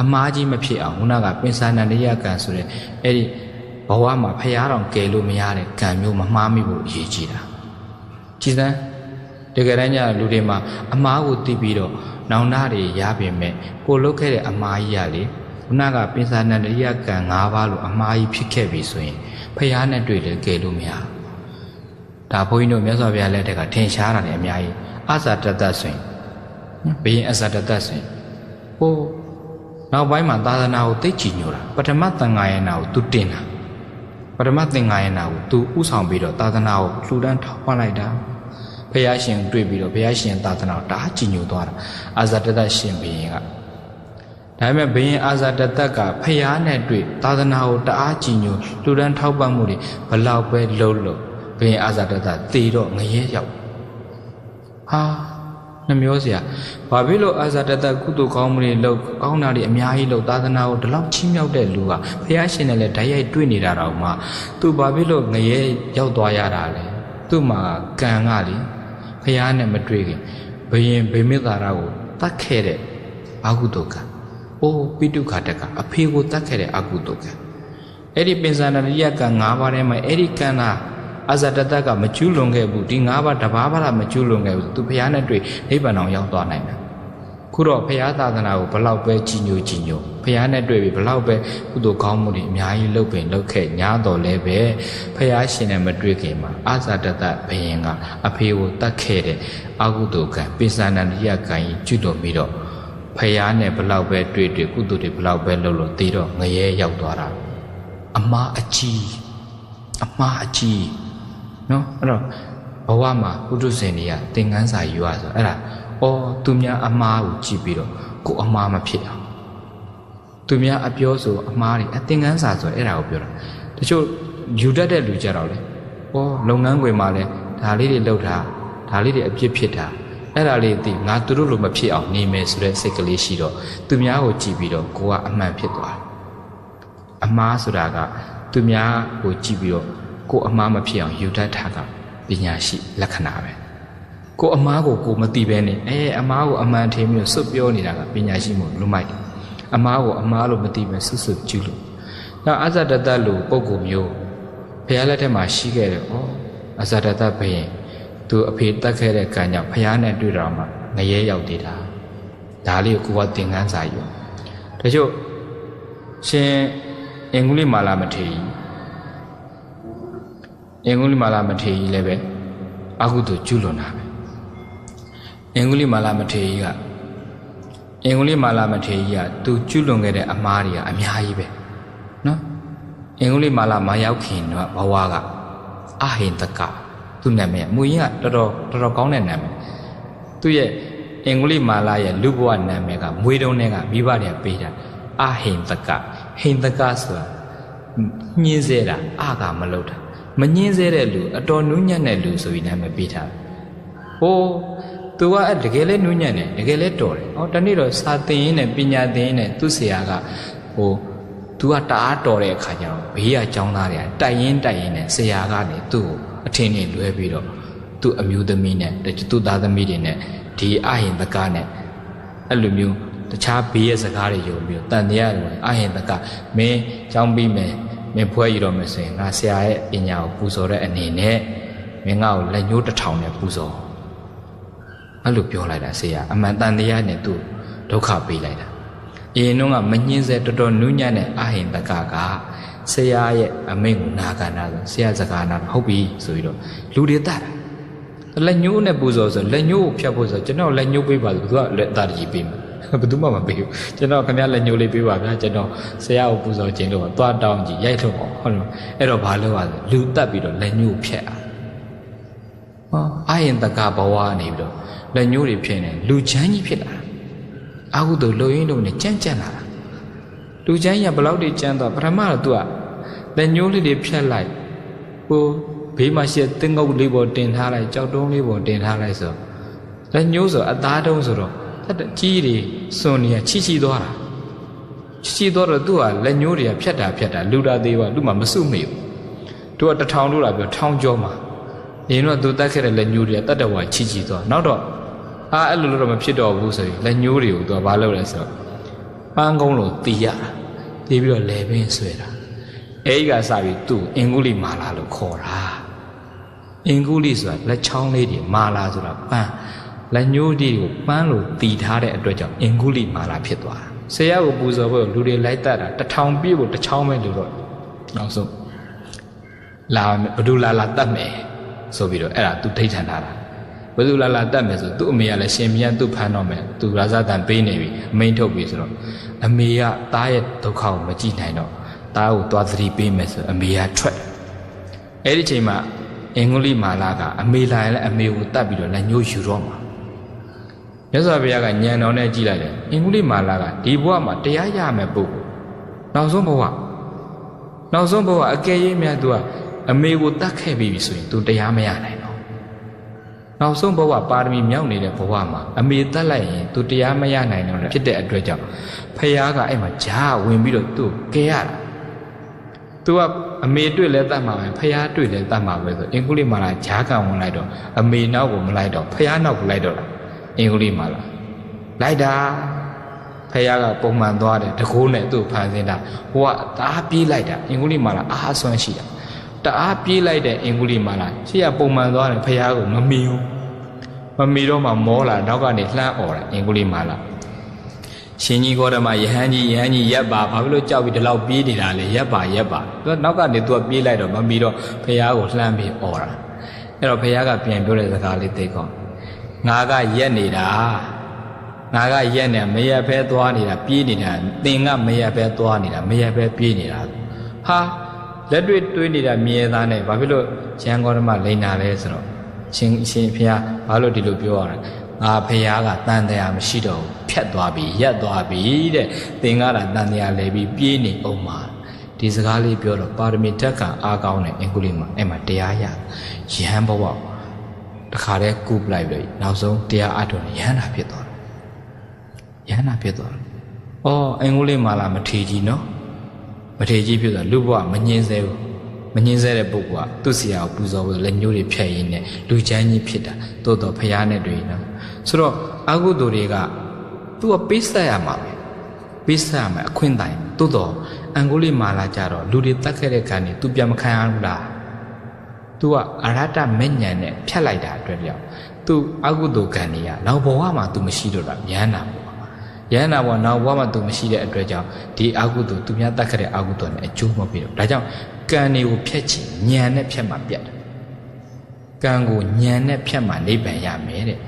အမားကြီးမဖြစ်အောင်ခုနကပင်စန္ဒန္တရကံဆိုတဲ့အဲ့ဒီဘဝမှာဖရားတော်ကယ်လို့မရတဲ့ကံမျိုးမမှားမိဖို့အရေးကြီးတာကြည်စမ်း တကယ်တမ်းကျလူတွေမှာအမားကိုသိပြီးတော့နောင်တတွေရပြင်မဲ့ကိုလုတ်ခဲ့တဲ့အမားကြီးရလေခုနကပင်စာနန္ဒရိယကံ၅ပါးလို့အမားကြီးဖြစ်ခဲ့ပြီဆိုရင်ဖះနဲ့တွေ့လေကယ်လို့မရဘူးဒါဘုန်းကြီးတို့မြတ်စွာဘုရားလက်ထက်ကထင်ရှားတာလည်းအများကြီးအစာတတဆိုရင်ဘယင်အစာတတဆိုရင်ဟိုနောက်ပိုင်းမှာသာသနာကိုသိကြည်ညိုတာပထမသံဃာယနာကိုသူတင်တာပထမသင်္ဃာယနာကိုသူဥဆောင်ပြီးတော့သာသနာကိုလှူဒန်းထောက်ပံ့လိုက်တာ ဖះရှင်တွေ့ပြီးတော့ဖះရှင်သာသနာကိုတအားကြည်ညိုသွားတာအာဇာတတရှင်ဘုရင်ကဒါပေမဲ့ဘုရင်အာဇာတတကဖះနဲ့တွေ့သာသနာကိုတအားကြည်ညိုလူတန်းထောက်ပံ့မှုတွေဘလောက်ပဲလုံးလို့ဘုရင်အာဇာတတသေတော့ငရဲရောက်ဟာနှမျောစရာဘာဖြစ်လို့အာဇာတတကုသိုလ်ကောင်းမှုတွေလုပ်ကောင်းတာတွေအများကြီးလုပ်သာသနာကိုဒီလောက်ချီးမြှောက်တဲ့လူကဖះရှင်နဲ့လည်းဓာတ်ရိုက်တွေ့နေတာတော့မှသူဘာဖြစ်လို့ငရဲရောက်သွားရတာလဲသူ့မှာကံကလေ ဖះနဲ့မတွေ့ခင်ဘယင်ဗိမိသာရကိုတတ်ခဲ့တဲ့အကုသိုလ်ကံ။အိုးပိတုခတကအဖေကိုတတ်ခဲ့တဲ့အကုသိုလ်ကံ။အဲ့ဒီပင်စန္ဒရိယကံ၅ပါးထဲမှာအဲ့ဒီကံနာအဇတတကမကျူးလွန်ခဲ့ဘူးဒီ၅ပါးတဘာဘာမကျူးလွန်ခဲ့ဘူးသူဖះနဲ့တွေ့နိဗ္ဗာန်အောင်ရောက်သွားနိုင်တယ်။ခုတော့ဖះသာသနာကိုဘလောက်ပဲကြီးညိုကြီးညို ဖះနဲ့တွေ့ပြီဘလောက်ပဲကုသိုလ်ကောင်းမှုတွေအများကြီးလုပ်ပင်လုပ်ခဲ့ညာတော်လဲပဲဖះရှင်နဲ့မတွေ့ခင်မှာအာဇတတဘယင်ကအဖေကိုတတ်ခဲ့တဲ့အကုသိုလ်ကံပိဿာနန္ဒရိယကံကြီးကျွတ်တော်ပြီးတော့ဖះနဲ့ဘလောက်ပဲတွေ့တွေ့ကုသိုလ်တွေဘလောက်ပဲလုပ်လို့တည်တော့ငရဲရောက်သွားတာအမားအကြီးအမားအကြီးနော်အဲ့တော့ဘဝမှာပုထုဇဉ်တွေကသင်္ကန်းစာယူရဆိုအဲ့ဒါအော်သူများအမားကိုကြည့်ပြီးတော့ကိုယ်အမားမဖြစ်အောင် သူများအပြောဆိုအမားတွေအသင်္ကန်းစာဆိုအဲ့ဒါကိုပြောတာတချို့ယူတတ်တဲ့လူကြတော့လေဩလုပ်ငန်းခွင်မှာလဲဒါလေးတွေလုပ်တာဒါလေးတွေအပြစ်ဖြစ်တာအဲ့ဒါလေးသိငါသူတို့လိုမဖြစ်အောင်နေမယ်ဆိုတဲ့စိတ်ကလေးရှိတော့သူများကိုကြည့်ပြီးတော့ကိုကအမှန်ဖြစ်သွားတယ်အမားဆိုတာကသူများကိုကြည့်ပြီးတော့ကိုယ်အမားမဖြစ်အောင်ယူတတ်တာကပညာရှိလက္ခဏာပဲကိုယ်အမားကိုကိုယ်မသိဘဲနဲ့အဲအမားကိုအမှန်ထင်ပြီးတော့စွတ်ပြောနေတာကပညာရှိမို့လူမိုက်တယ် အမားကိုအမားလို့မသိပဲစွတ်စွတ်ကျူးလို့နောက်အဇတတလို့ပုံကိုမျိုးဘုရားလက်ထက်မှာရှိခဲ့တယ်ဩအဇတတဘယင်သူအဖေတတ်ခဲ့တဲ့ကံကြောင့်ဘုရားနဲ့တွေ့တော့မှငရဲရောက်သေးတာဒါလေးကိုကိုကသင်ခန်းစာယူတချို့ရှင်အင်္ဂုလိမာလာမထေရအင်္ဂုလိမာလာမထေရလည်းပဲအကုသို့ကျူးလွန်တာပဲအင်္ဂုလိမာလာမထေရက အင်္ဂုလိမာလာမထေရကသူကျူးလွန်ခဲ့တဲ့အမားတွေကအများကြီးပဲနော်အင်္ဂုလိမာလာမရောက်ခင်တော့ဘဝကအဟိန္တကသူ့နာမည်အမူရင်းကတော်တော်တော်တော်ကောင်းတဲ့နာမည်သူ့ရဲ့အင်္ဂုလိမာလာရဲ့လူဘဝနာမည်ကမွေးတုံးတဲ့ကမိဘတွေကပေးတာအဟိန္တကဟိန္တကဆိုတာညင်းစေတာအကမလုပ်တာမညင်းစေတဲ့လူအတော်နူးညံ့တဲ့လူဆိုပြီးနာမည်ပေးထားတယ်ဟိုး သူကအဲ့တကယ်လဲနူးညံ့တယ်တကယ်လဲတော်တယ်ဟောတနေ့တော့စာသင်ရင်းနဲ့ပညာသင်ရင်းနဲ့သူ့ဆရာကဟိုသူကတအားတော်တဲ့အခါကျတော့ဘေးကចောင်းသားတွေကတိုက်ရင်တိုက်ရင်နဲ့ဆရာကနေသူ့ကိုအထင်နဲ့လွဲပြီးတော့သူ့အမျိုးသမီးနဲ့သူ့သားသမီးတွေနဲ့ဒီအဟိန္တကနဲ့အဲ့လိုမျိုးတခြားဘေးရဲ့စကားတွေယုံပြီးတော့တန်တရားတွေအဟိန္တကမင်းចောင်းပြီးမယ်မင်းဖွဲရတော့မယ်ဆိုရင်ငါဆရာရဲ့ပညာကိုပူဇော်တဲ့အနေနဲ့မင်းငါ့ကိုလက်ညှိုးတစ်ထောင်နဲ့ပူဇော် အဲ့လိုပြောလိုက်တာဆရာအမှန်တန်တရားနဲ့သူ့ဒုက္ခပေးလိုက်တာအရင်တော့ကမညှင်းစေတော်တော်နူးညံ့တဲ့အဟိန္တကကဆရာရဲ့အမိန့်ကိုနာခံတာဆိုဆရာစကားနာဟုတ်ပြီဆိုပြီးတော့လူတွေတတ်တာလက်ညှိုးနဲ့ပူဇော်ဆိုလက်ညှိုးကိုဖြတ်ဖို့ဆိုကျွန်တော်လက်ညှိုးပေးပါဆိုသူကလက်သားကြီးပေးမှာဘယ်သူမှမပေးဘူးကျွန်တော်ခင်ဗျားလက်ညှိုးလေးပေးပါဗျာကျွန်တော်ဆရာကိုပူဇော်ခြင်းလို့သွားတောင်းကြည့်ရိုက်ထုတ်အောင်ဟုတ်လားအဲ့တော့ဘာလုပ်ရလဲလူတက်ပြီးတော့လက်ညှိုးဖြတ်အောင်ဟောအာယင်တကဘဝနေပြီးတော့ လက်ညှိုးတွေဖြစ်နေလူချမ်းကြီးဖြစ်လာတာအာဟုတို့လုံရင်းလုံနဲ့ကြမ်းကြမ်းလာတာလူချမ်းကြီးကဘလောက်တွေကြမ်းသွားပထမတော့သူကလက်ညှိုးလေးတွေဖြတ်လိုက်ဟိုဘေးမှာရှိတဲ့တင်းငုပ်လေးပေါ်တင်ထားလိုက်ကြောက်တုံးလေးပေါ်တင်ထားလိုက်ဆိုလက်ညှိုးဆိုအသားတုံးဆိုတော့တက်ကြီးတွေစွန်နေရချီချီသွားတာချီချီသွားတော့သူ့ဟာလက်ညှိုးတွေကဖြတ်တာဖြတ်တာလူတာသေးပါလူမှမစုမေဘူးသူကတထောင်လို့လာပြောထောင်ကျော်မှာအရင်တော့သူတက်ခဲ့တဲ့လက်ညှိုးတွေကတတ်တော်ဝါချီချီသွားနောက်တော့ အာအဲ့လိုလို့တော့မဖြစ်တော့ဘူးဆိုရင်လက်ညှိုးတွေကိုသူကဘာလုပ်လဲဆိုတော့ပန်းကုန်းလို့တီးရတာတီးပြီးတော့လဲပင်းဆွဲတာအဲဒီကစပြီးသူ့အင်္ဂုလိမာလာလို့ခေါ်တာအင်္ဂုလိဆိုတာလက်ချောင်းလေးတွေမာလာဆိုတာပန်းလက်ညှိုးဒီကိုပန်းလို့တီထားတဲ့အတွက်ကြောင့်အင်္ဂုလိမာလာဖြစ်သွားတာဆရာကိုပူဇော်ဖို့လူတွေလိုက်တတ်တာတထောင်ပြည့်ဖို့တစ်ချောင်းပဲလူတော့နောက်ဆုံးလာဘဒူလာလာတတ်မယ်ဆိုပြီးတော့အဲ့ဒါသူထိတ်ထန်ထားတာ ဘဒူလာလာတတ်မယ်ဆိုသူ့အမေကလည်းရှင်မြန်သူ့ဖမ်းတော့မယ်သူရာဇသံပေးနေပြီအမိန်ထုတ်ပြီဆိုတော့အမေကသားရဲ့ဒုက္ခကိုမကြည့်နိုင်တော့သားကိုသွားသတိပေးမယ်ဆိုအမေကထွက်အဲ့ဒီချိန်မှာအင်္ဂုလိမာလာကအမေလာရင်လည်းအမေကိုတတ်ပြီးတော့လက်ညှိုးယူတော့မှာမြတ်စွာဘုရားကညံတော်နဲ့ကြည်လိုက်တယ်အင်္ဂုလိမာလာကဒီဘဝမှာတရားရမယ်ပုဂ္ဂိုလ်နောက်ဆုံးဘဝနောက်ဆုံးဘဝအကယ်၍များသူကအမေကိုတတ်ခဲ့ပြီဆိုရင်သူတရားမရနိုင်တော့ နောက်ဆုံးဘဝပါရမီမြောက်နေတဲ့ဘဝမှာအမေတတ်လိုက်ရင်သူတရားမရနိုင်တော့ဖြစ်တဲ့အတွက်ကြောင့်ဖះကအဲ့မှာဂျားဝင်ပြီးတော့သူ့ကိုကဲရတာသူကအမေတွေ့လဲတတ်မှာပဲဖះတွေ့လဲတတ်မှာပဲဆိုအင်္ဂုလိမာလာဂျားကံဝင်လိုက်တော့အမေနောက်ကိုမလိုက်တော့ဖះနောက်ကိုလိုက်တော့တာအင်္ဂုလိမာလာလိုက်တာဖះကပုံမှန်သွားတယ်တကိုးနဲ့သူ့ဖန်ဆင်းတာဟိုကတအားပြေးလိုက်တာအင်္ဂုလိမာလာအားဆွမ်းရှိတာ တအားပြေးလိုက်တဲ့အင်္ဂုလိမာလာရှေ့ကပုံမှန်သွားတယ်ဖះကိုမမီဘူးမမီတော့မှမောလာနောက်ကနေလှမ်းអော်တာအင်္ဂုလိမာလာရှင်ကြီးကောဓမယဟန်ကြီးယဟန်ကြီးရက်ပါဘာဖြစ်လို့ကြောက်ပြီးဒီလောက်ပြေးနေတာလဲရက်ပါရက်ပါသူကနောက်ကနေသူကပြေးလိုက်တော့မမီတော့ဖះကိုလှမ်းပြီးអော်တာအဲ့တော့ဖះကပြန်ပြောတဲ့စကားလေးသိကောင်းငါကရက်နေတာငါကရက်နေမရက်ဖဲသွားနေတာပြေးနေတာသင်ကမရက်ဖဲသွားနေတာမရက်ဖဲပြေးနေတာဟာ လက်တွေ့တွေးနေတာမြဲသားနဲ့ဘာဖြစ်လို့ရန်ကောဓမလိန်နာလဲဆိုတော့ရှင်ရှင်ဖះဘာလို့ဒီလိုပြောရလဲငါဖះကတန်တရားမရှိတော့ဘူးဖြတ်သွားပြီရက်သွားပြီတဲ့သင်ကတာတန်တရားလဲပြီးပြေးနေအောင်ပါဒီစကားလေးပြောတော့ပါရမီတက်ကအားကောင်းတဲ့အင်္ဂုလိမှာအဲ့မှာတရားရရဟန်းဘဝတခါတည်းကူပလိုက်ပြီနောက်ဆုံးတရားအထုံရဟန္တာဖြစ်သွားတယ်ရဟန္တာဖြစ်သွားတယ်အော်အင်္ဂုလိမာလာမထေကြီးနော် မထေကြီးဖြစ်သွားလူဘဝမငင်းဆဲဘူးမငင်းဆဲတဲ့ပုဂ္ဂိုလ်ကသူ့ဆရာကိုပူဇော်ဖို့လက်ညှိုးတွေဖြတ်ရင်းနဲ့လူချမ်းကြီးဖြစ်တာတိုးတော့ဖရားနဲ့တွေ့နော်ဆိုတော့အာဟုသူတွေကသူကပေးဆက်ရမှာပဲပေးဆက်ရမှာအခွင့်တိုင်တိုးတော့အန်ဂိုလိမာလာကြတော့လူတွေတတ်ခဲ့တဲ့ခံနေသူပြန်မခံရဘူးလားသူကအရဟတမဉ္ဇဉ်နဲ့ဖြတ်လိုက်တာအတွက်ကြောင့်သူအာဟုတုကံနေရနောက်ဘဝမှာသူမရှိတော့တာဉာဏ်နာပေါ့ ယန္နာဘဝနောက်ဘဝမှာသူမရှိတဲ့အတွက်ကြောင့်ဒီအာဟုတုသူများတတ်ခဲ့တဲ့အာဟုတုနဲ့အကျိုးမပေးတော့ဒါကြောင့်ကံတွေကိုဖျက်ချင်ဉာဏ်နဲ့ဖျက်မှပြတ်တယ်ကံကိုဉာဏ်နဲ့ဖျက်မှနိဗ္ဗာန်ရမယ်တဲ့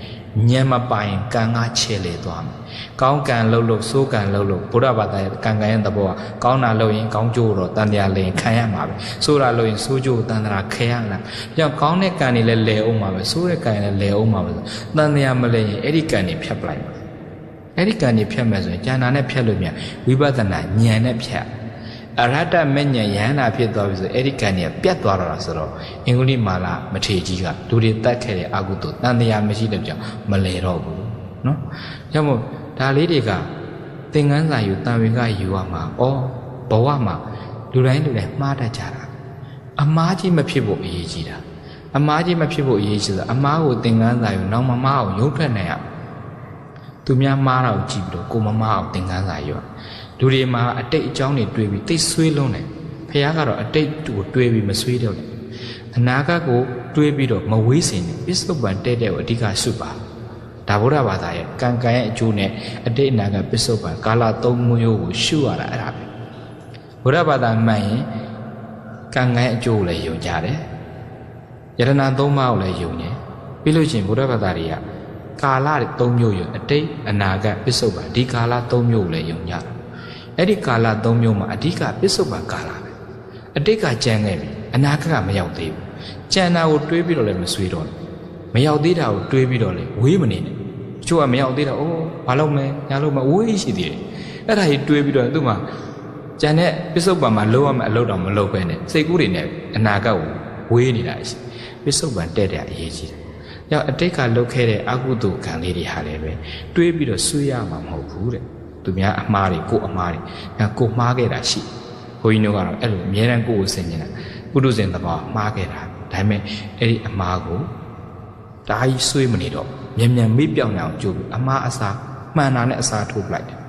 ဉာဏ်မပိုင်ကံကချဲလေသွားမယ်ကောင်းကံလှုပ်လို့ဆိုးကံလှုပ်လို့ဘုရားဘာသာရဲ့ကံကံရဲ့သဘောကကောင်းတာလှုပ်ရင်ကောင်းကျိုးတော့တန်တရားလင်ခံရမှာပဲဆိုးတာလှုပ်ရင်ဆိုးကျိုးတန်တရားခဲရမှာကြောင့်ကောင်းတဲ့ကံတွေလည်းလဲအောင်မှာပဲဆိုးတဲ့ကံတွေလည်းလဲအောင်မှာပဲတန်တရားမလဲရင်အဲ့ဒီကံတွေဖြတ်ပလိုက်မှာ အဲ့ဒီကံတွေဖြတ်မယ်ဆိုရင်ဉာဏ်နဲ့ဖြတ်လို့မြန်ဝိပဿနာဉာဏ်နဲ့ဖြတ်အရဟတမဉ္ဇဉ်ယန္တာဖြစ်သွားပြီဆိုအဲ့ဒီကံတွေကပြတ်သွားတော့တာဆိုတော့အင်္ဂုလိမာလာမထေကြီးကလူတွေတတ်ခဲ့တဲ့အကုသိုလ်တန်တရားမရှိတဲ့ကြောင့်မလဲတော့ဘူးနော်။ကြောင့်မို့ဒါလေးတွေကသင်္ကန်းစာယူတန်ဝေကယူရမှာ။ဩဘဝမှာလူတိုင်းလူတိုင်းမှားတတ်ကြတာ။အမားကြီးမဖြစ်ဖို့အရေးကြီးတာ။အမားကြီးမဖြစ်ဖို့အရေးကြီးတာအမားကိုသင်္ကန်းစာယူနောက်မမားအောင်ရုပ်ထွက်နိုင်ရ။ သူများမှားတာကိုကြည့်ပြီးတော့ကိုမမားအောင်သင်္ကန်းစာယူရ။လူတွေမှာအတိတ်အကြောင်းတွေတွေးပြီးတိတ်ဆွေးလုံးတယ်ဖះကတော့အတိတ်ကိုတွေးပြီးမဆွေးတော့ဘူးအနာဂတ်ကိုတွေးပြီးတော့မဝေးစင်တယ်ပစ္စုပန်တဲ့တဲ့ကိုအဓိကရှုပါဒါဗုဒ္ဓဘာသာရဲ့ကံကံရဲ့အကျိုးနဲ့အတိတ်အနာဂတ်ပစ္စုပန်ကာလသုံးမျိုးကိုရှုရတာအဲ့ဒါပဲဗုဒ္ဓဘာသာမှန်ရင်ကံကံရဲ့အကျိုးကိုလည်းယုံကြတယ်ယတနာသုံးပါးကိုလည်းယုံတယ်ပြီးလို့ရှိရင်ဗုဒ္ဓဘာသာတွေက ကာလသုံးမျိုးယုံအတိတ်အနာဂတ်ပစ္စုပန်ဒီကာလသုံးမျိုးကိုလည်းယုံကြတယ်အဲ့ဒီကာလ၃မျိုးမှာအဓိကပစ္စုပန်ကာလပဲအတိတ်ကကြံခဲ့ပြီအနာဂတ်ကမရောက်သေးဘူးကြံတာကိုတွေးပြီးတော့လည်းမဆွေးတော့ဘူးမရောက်သေးတာကိုတွေးပြီးတော့လည်းဝေးမနေနဲ့တချို့ကမရောက်သေးတာအိုးဘာလုပ်မလဲညာလုပ်မဝေးရှိသေးတယ်အဲ့ဒါကြီးတွေးပြီးတော့သူ့မှာကြံတဲ့ပစ္စုပန်မှာလုံးဝမအလုပ်တော့မလုပ်ပဲနဲ့စိတ်ကူးတွေနဲ့အနာဂတ်ကိုဝေးနေတာရှိပစ္စုပန်တဲ့တဲ့အရေးကြီးတယ်။ ရောက်အတိတ်ကလုပ်ခဲ့တဲ့အကုသိုလ်ကံလေးတွေဟာလည်းပဲတွေးပြီးတော့ဆွေးရမှာမဟုတ်ဘူးတဲ့။သူများအမှားတွေကိုအမှားတွေငါကိုမှားခဲ့တာရှိဘုန်းကြီးတို့ကတော့အဲ့လိုအမြဲတမ်းကိုယ်ကိုဆင်ញင်တာပုထုဇဉ်သဘောမှားခဲ့တာဒါပေမဲ့အဲ့ဒီအမှားကိုဒါကြီးဆွေးမနေတော့မြန်မြန်မေ့ပြောင်းနေအောင်ကြိုးပြီးအမှားအစားမှန်တာနဲ့အစားထိုးပလိုက်တယ်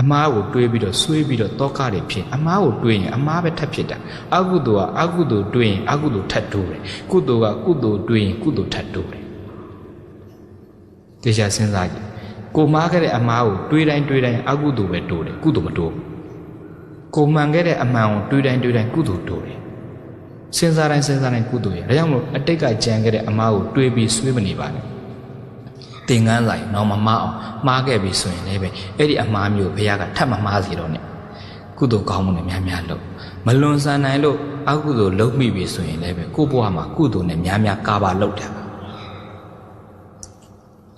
အမားကိုတွေးပြီးတော့ဆွေးပြီးတော့တောကတွေဖြစ်အမားကိုတွေးရင်အမားပဲထပ်ဖြစ်တာအကုသိုလ်ကအကုသိုလ်တွေးရင်အကုသိုလ်ထပ်တိုးတယ်ကုသိုလ်ကကုသိုလ်တွေးရင်ကုသိုလ်ထပ်တိုးတယ်တရားစဉ်းစားကြည့်ကိုမားခဲ့တဲ့အမားကိုတွေးတိုင်းတွေးတိုင်းအကုသိုလ်ပဲတိုးတယ်ကုသိုလ်မတိုးဘူးကိုမှန်ခဲ့တဲ့အမှန်ကိုတွေးတိုင်းတွေးတိုင်းကုသိုလ်တိုးတယ်စဉ်းစားတိုင်းစဉ်းစားတိုင်းကုသိုလ်ရဒါကြောင့်မလို့အတိတ်ကကြံခဲ့တဲ့အမားကိုတွေးပြီးဆွေးမနေပါနဲ့ သင်္ကန်းဆိုင်တော့မမအောင်မှားခဲ့ပြီဆိုရင်လည်းပဲအဲ့ဒီအမှားမျိုးဘုရားကထပ်မမှားစေတော့နဲ့ကုသိုလ်ကောင်းမှုနဲ့များများလုပ်မလွန်ဆန်နိုင်လို့အကုသိုလ်လုပ်မိပြီဆိုရင်လည်းပဲကိုယ့်ဘဝမှာကုသိုလ်နဲ့များများကာပါလုပ်တာ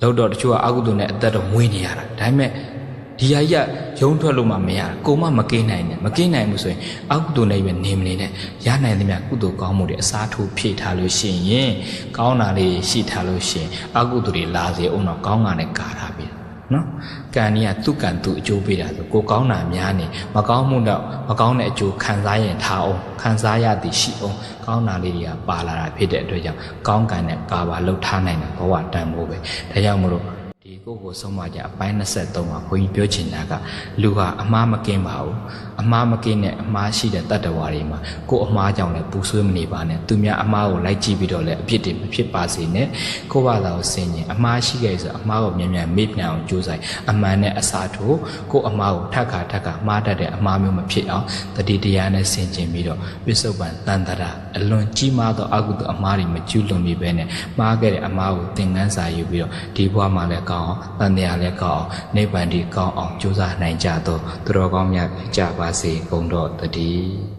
လုပ်တော့တချို့ကအကုသိုလ်နဲ့အသက်တော့မွေးနေရတာဒါပေမဲ့ ဒီဟာကြီးကရုံထွက်လို့မှမရတာကိုမမကိန်းနိုင်နဲ့မကိန်းနိုင်ဘူးဆိုရင်အကုသိုလ်နဲ့ပဲနေမနေနဲ့ရနိုင်သမျှကုသိုလ်ကောင်းမှုတွေအစားထိုးဖြည့်ထားလို့ရှိရင်ကောင်းတာလေးရှိထားလို့ရှိရင်အကုသိုလ်တွေလာစေအောင်တော့ကောင်းတာနဲ့ကာထားပြီနော်ကံကြီးကသူ့ကံသူ့အကျိုးပေးတာဆိုကိုကောင်းတာများနေမကောင်းမှုတော့မကောင်းတဲ့အကျိုးခံစားရင်ထားအောင်ခံစားရသည်ရှိအောင်ကောင်းတာလေးတွေကပါလာတာဖြစ်တဲ့အတွက်ကြောင့်ကောင်းကံနဲ့ကာပါလှုပ်ထားနိုင်တဲ့ဘဝတန်ဖို့ပဲဒါကြောင့်မလို့ဒီ ကိုယ့်ကိုဆုံးမကြအပိုင်း23မှာဘုန်းကြီးပြောချင်တာကလူဟာအမားမကင်းပါဘူးအမားမကင်းတဲ့အမားရှိတဲ့တတ္တဝါတွေမှာကိုယ်အမားကြောင့်လည်းပူဆွေးမနေပါနဲ့သူများအမားကိုလိုက်ကြည့်ပြီးတော့လည်းအပြစ်တွေမဖြစ်ပါစေနဲ့ကိုယ့်ဘာသာကိုဆင်ញင်အမားရှိခဲ့ဆိုအမားကိုမြန်မြန်မေ့ပြန်အောင်ကြိုးစားအမှန်နဲ့အစားထိုးကိုယ့်အမားကိုထက်ခါထက်ခါမှားတတ်တဲ့အမားမျိုးမဖြစ်အောင်တတိတရားနဲ့ဆင်ခြင်ပြီးတော့ပစ္စုပန်တန်တရာအလွန်ကြီးမားသောအကုသိုလ်အမားတွေမကျူးလွန်မိပဲနဲ့မှားခဲ့တဲ့အမားကိုသင်ခန်းစာယူပြီးတော့ဒီဘဝမှာလည်းကောင်းအောင်တန်တရားလည်းကောင်းအောင်နိဗ္ဗာန်ဒီကောင်းအောင်ကြိုးစားနိုင်ကြသောသူတော်ကောင်းများကြပါစေကုန်တော့တည်း